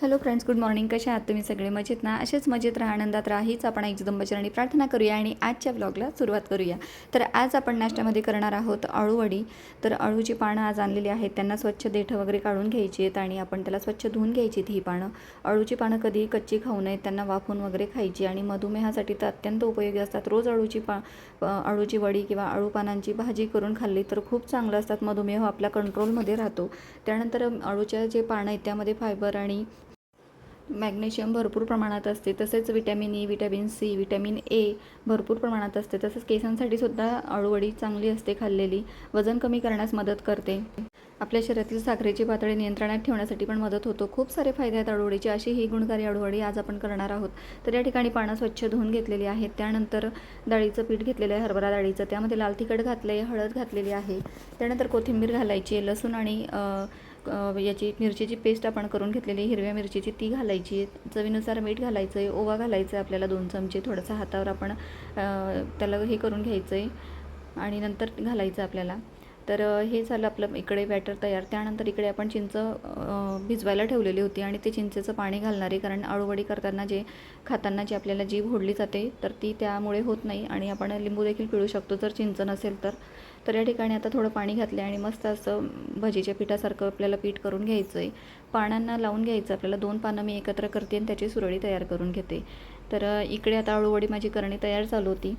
Hello friends good morning कशा आहात तुम्ही? सगळे मजेत ना? असेच मजेत राहा आनंदात राहा. हीच आपण एक जगदंबचरणी प्रार्थना करूया आणि आजच्या ब्लॉगला सुरुवात करूया. तर आज आपण नाश्त्यामध्ये करणार आहोत अळूवडी तर अळूची पानं आज आणलेली आहेत. त्यांना स्वच्छ देठं वगैरे काढून घ्यायची आहेत आणि आपण त्याला स्वच्छ धुवून घ्यायची ही पानं. अळूची पानं कधी कच्ची खाऊ नयेत त्यांना वाफून वगैरे खायची आणि मधुमेहासाठी तर अत्यंत उपयोगी असतात. रोज अळूची पा अळूची वडी किंवा अळू पानांची भाजी करून खाल्ली तर खूप चांगलं असतात. मधुमेह आपल्या कंट्रोलमध्ये राहतो. त्यानंतर अळूच्या जे पानं आहेत त्यामध्ये फायबर आणि मॅग्नेशियम भरपूर प्रमाणात असते तसेच vitamin E e, vitamin C vitamin A भरपूर प्रमाणात असते तसेच केसांसाठी सुद्धा अळूवडी चांगली असते खाल्लेली वजन कमी करण्यास मदत करते. आपल्या शरीरातील साखरेची पातळी नियंत्रणात ठेवण्यासाठी पण मदत होतो. खूप सारे फायदे आहेत अळूवडीचे अशी ही गुणकारी अळूवडी आज आपण करणार आहोत. तर या ठिकाणी पानं स्वच्छ धुवून घेतलेली आहेत. त्यानंतर डाळीचं पीठ घेतलेलं आहे हरभरा डाळीचं. त्यामध्ये लाल तिखट घातलं आहे हळद घातलेली आहे. त्यानंतर कोथिंबीर घालायची लसूण आणि याची मिरचीची पेस्ट आपण करून घेतलेली हिरव्या मिरचीची ती घालायची आहे. चवीनुसार मीठ घालायचं आहे. ओवा घालायचं आहे आपल्याला दोन चमचे. थोडंसं हातावर आपण त्याला हे करून घ्यायचं आहे. आणि नंतर घालायचं आपल्याला. तर हे झालं आपलं इकडे बॅटर तयार. त्यानंतर इकडे आपण चिंच भिजवायला ठेवलेली होती आणि ते चिंचेचं पाणी घालणारे कारण अळूवडी करताना जे खाताना जी आपल्याला जीभ ओढली जाते तर ती त्यामुळे होत नाही आणि आपण लिंबू देखील पिळू शकतो जर चिंच नसेल तर. तर या ठिकाणी आता थोडं पाणी घातले आणि मस्त असं भजीच्या पिठासारखं आपल्याला पीठ करून घ्यायचं आहे पानांना लावून घ्यायचं आपल्याला दोन पानं मी एकत्र करते आणि त्याची सुरळी तयार करून घेते. तर इकडे आता अळूवडी माझी करणी तयार चालू होती.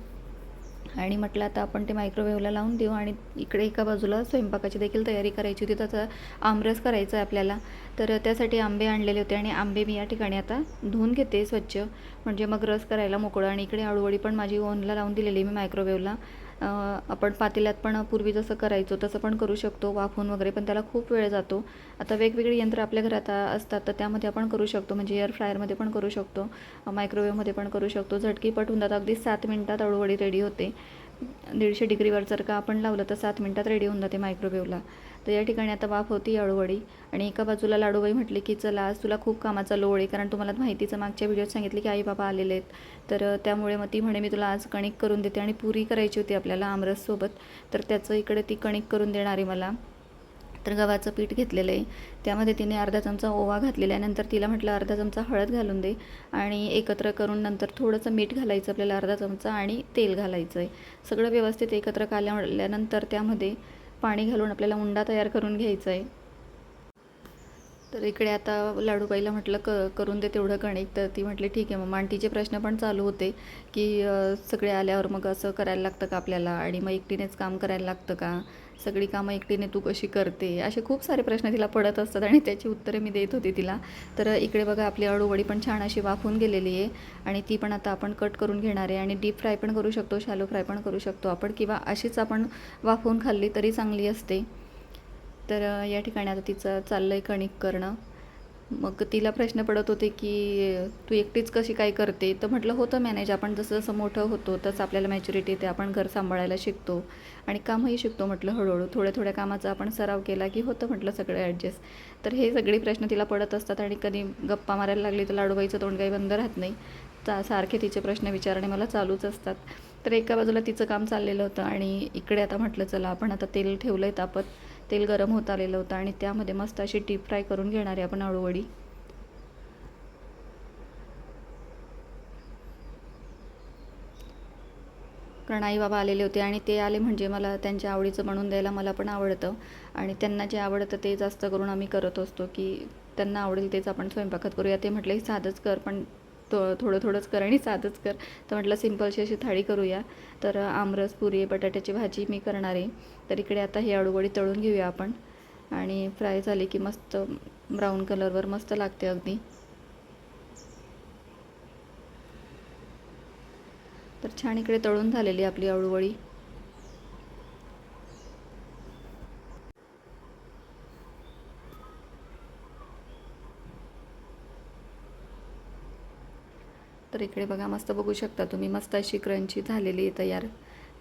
आणि म्हटलं आता आपण ते मायक्रोवेव्हला लावून देऊ आणि इकडे एका बाजूला स्वयंपाकाची देखील तयारी करायची होती. त्याचा आमरस करायचा आहे आपल्याला. तर त्यासाठी आंबे आणलेले होते आणि आंबे मी या ठिकाणी आता धुवून घेते स्वच्छ. म्हणजे मग रस करायला मोकळं आणि इकडे आळूवडी पण माझी ओनला लावून दिलेली मी मायक्रोवेव्हला आपण पातेल्यात पण पूर्वी जसं करायचो तसं पण करू शकतो. वाफून वगैरे पण त्याला खूप वेळ जातो. आता वेगवेगळी यंत्र आपल्या घरात असतात तर त्यामध्ये आपण करू शकतो. म्हणजे एअर फ्रायरमध्ये पण करू शकतो. मायक्रोवेव्हमध्ये पण करू शकतो. झटकीपट होऊन जातं. अगदी सात मिनटात अळूवडी रेडी होते. दीडशे डिग्रीवर जर का आपण लावलं तर सात मिनटात रेडी होऊन जाते मायक्रोवेव्हला तर या ठिकाणी आता वाफ होती अळूवडी आणि एका बाजूला लाडूबाई म्हटली की चला आज तुला खूप कामाचा लोळ आहे कारण तुम्हाला माहितीचं मागच्या व्हिडिओत सांगितले की आई बाबा आलेले आहेत. तर त्यामुळे मग ती म्हणे मी तुला आज कणिक करून देते. आणि पुरी करायची होती आपल्याला आमरससोबत तर त्याचं इकडे ती कणिक करून देणार आहे मला. तर गव्हाचं पीठ घेतलेलं आहे. त्यामध्ये तिने अर्धा चमचा ओवा घातलेला आहे. नंतर तिला म्हटलं अर्धा चमचा हळद घालून दे आणि एकत्र करून नंतर थोडंसं मीठ घालायचं आपल्याला अर्धा चमचा आणि तेल घालायचं आहे. सगळं व्यवस्थित एकत्र काल्यानंतर त्यामध्ये पाणी घालून आपल्याला उंडा तयार करून घ्यायचा आहे. तर इकडे आता लाडूबाईला म्हटलं क करून दे तेवढं कणिक तर ती म्हटली ठीक आहे. मग आंटीचे प्रश्न पण चालू होते की सगळे आल्यावर मग असं करायला लागतं का आपल्याला? आणि मग एकटीनेच काम करायला लागतं का? सगळी कामं एकटीने तू कशी करते? असे खूप सारे प्रश्न तिला पडत असतात आणि त्याची उत्तरे मी देत होती तिला. तर इकडे बघा आपली अळूवडी पण छान अशी वाफून गेलेली आहे आणि ती पण आता आपण कट करून घेणार आहे आणि डीप फ्राय पण करू शकतो शॅलो फ्राय पण करू शकतो आपण किंवा अशीच आपण वाफवून खाल्ली तरी चांगली असते. तर या ठिकाणी आता तिचं चाललं आहे कणिक करणं. मग तिला प्रश्न पडत होते की तू एकटीच कशी काय करते? तर म्हटलं होतं मॅनेज. आपण जसं जसं मोठं होतो तसं आपल्याला मॅच्युरिटी येते. आपण घर सांभाळायला शिकतो आणि कामही शिकतो म्हटलं हळूहळू. थोड्या थोड्या कामाचा आपण सराव केला की होतं म्हटलं सगळं ॲडजस्ट. तर हे सगळे प्रश्न तिला पडत असतात आणि कधी गप्पा मारायला लागली तर लाडूबाईचं तोंड काही बंद राहत नाही. चा सारखे तिचे प्रश्न विचारणे मला चालूच असतात. तर एका बाजूला तिचं काम चाललेलं होतं आणि इकडे आता म्हटलं चला आपण आता तेल ठेवलं आहे तापत. तेल गरम होत आलेलं होतं आणि त्यामध्ये मस्त अशी डीप फ्राय करून घेणार आहे आपण अळूवडी. कारण आई बाबा आलेले होते आणि ते आले म्हणजे मला त्यांच्या आवडीचं बनवून द्यायला मला पण आवडतं. आणि त्यांना जे आवडतं ते जास्त करून आम्ही करत असतो की त्यांना आवडेल तेच आपण स्वयंपाकात करूया. ते म्हटलं साधंच कर पण थो थोडं थोडंच कर आणि साधंच कर. तर म्हटलं सिम्पलशी अशी थाळी करूया. तर आमरस पुरी बटाट्याची भाजी मी करणार आहे. तर इकडे आता ही अळूवडी तळून घेऊया आपण. आणि फ्राय झाली की मस्त ब्राऊन कलरवर मस्त लागते अगदी. तर छान इकडे तळून झालेली आपली आळूवळी तर इकडे बघा मस्त बघू शकता तुम्ही. मस्त अशी क्रंची झालेली आहे तयार.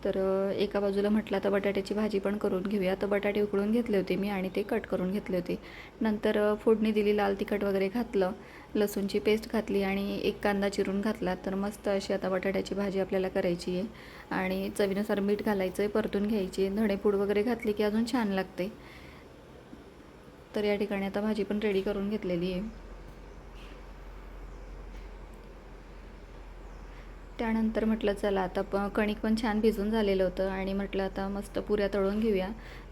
तर एका बाजूला म्हटलं आता बटाट्याची भाजी पण करून घेऊया. तर बटाटे उकळून घेतले होते मी आणि ते कट करून घेतले होते. नंतर फोडणी दिली लाल तिखट वगैरे घातलं लसूणची पेस्ट घातली आणि एक कांदा चिरून घातला. तर मस्त अशी आता बटाट्याची भाजी आपल्याला करायची आहे. आणि चवीनुसार मीठ घालायचं आहे परतून घ्यायची आहे. धणेपूड वगैरे घातली की अजून छान लागते. तर या ठिकाणी आता भाजी पण रेडी करून घेतलेली आहे. त्यानंतर म्हटलं चला आता प कणिक पण छान भिजून झालेलं होतं आणि म्हटलं आता मस्त पुऱ्या तळून घेऊया.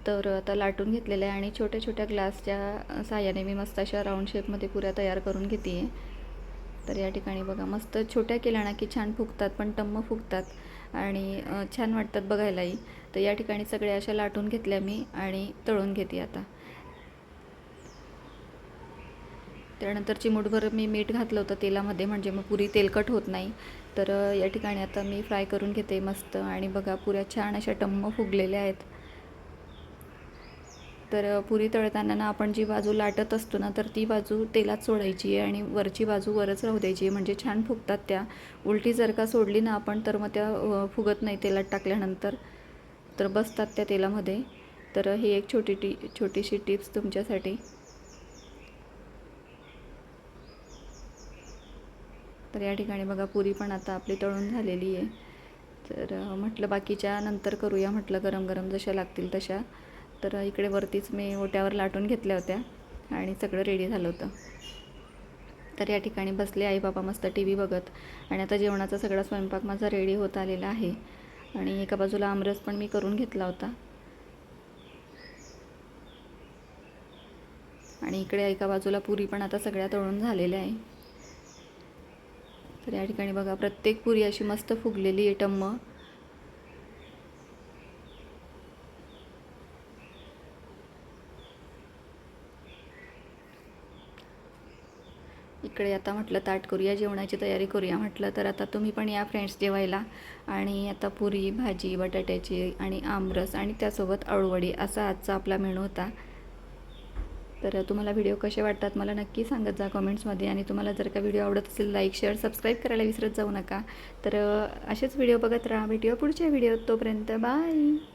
तर आता लाटून घेतलेल्या आहे आणि छोट्या छोट्या ग्लासच्या साह्याने मी मस्त अशा राऊंड शेपमध्ये पुऱ्या तयार करून घेते आहे तर या ठिकाणी बघा मस्त छोट्या केल्या ना की छान फुगतात पण टम्म फुगतात आणि छान वाटतात बघायलाही. तर या ठिकाणी सगळ्या अशा लाटून घेतल्या मी आणि तळून घेते आता. त्यानंतर चिमूटभर मी मीठ घातलं होतं तेलामध्ये म्हणजे मग पुरी तेलकट होत नाही. तर या ठिकाणी आता मी फ्राय करून घेते मस्त आणि बघा पुऱ्या छान अशा टम्म फुगलेल्या आहेत. तर पुरी तळताना ना आपण जी बाजू लाटत असतो ना तर ती बाजू तेलात सोडायची आहे आणि वरची बाजू वरच राहू द्यायची म्हणजे छान फुगतात त्या. उलटी जर का सोडली ना आपण तर मग त्या फुगत नाही तेलात टाकल्यानंतर. तर बसतात त्या तेलामध्ये. तर ही एक छोटी टी छोटीशी टिप्स तुमच्यासाठी. तर या ठिकाणी बघा पुरी पण आता आपली तळून झालेली आहे. तर म्हटलं बाकीच्या नंतर करूया म्हटलं गरम गरम जशा लागतील तशा. तर इकडे वरतीच मी ओट्यावर लाटून घेतल्या होत्या आणि सगळं रेडी झालं होतं. तर या ठिकाणी बसले आई बाबा मस्त टी व्ही बघत आणि आता जेवणाचा सगळा स्वयंपाक माझा रेडी होत आलेला आहे. आणि एका बाजूला आमरस पण मी करून घेतला होता. आणि इकडे एका बाजूला पुरी पण आता सगळ्या तळून झालेल्या आहे. तर या ठिकाणी बघा प्रत्येक पुरी अशी मस्त फुगलेली आहे टम्म. इकडे आता म्हटलं ताट करूया जेवणाची तयारी करूया म्हटलं तर आता तुम्ही पण या फ्रेंड्स जेवायला. आणि आता पुरी भाजी बटाट्याची आणि आमरस आणि त्यासोबत अळूवडी असा आजचा आपला मेनू होता. तर तुम्हाला व्हिडिओ कसे वाटतात मला नक्की सांगत जा कमेंट्समध्ये आणि तुम्हाला जर का व्हिडिओ आवडत असेल लाईक शेअर सबस्क्राईब करायला विसरत जाऊ नका. तर असेच व्हिडिओ बघत राहा. भेटूया पुढच्या व्हिडिओत तोपर्यंत. बाय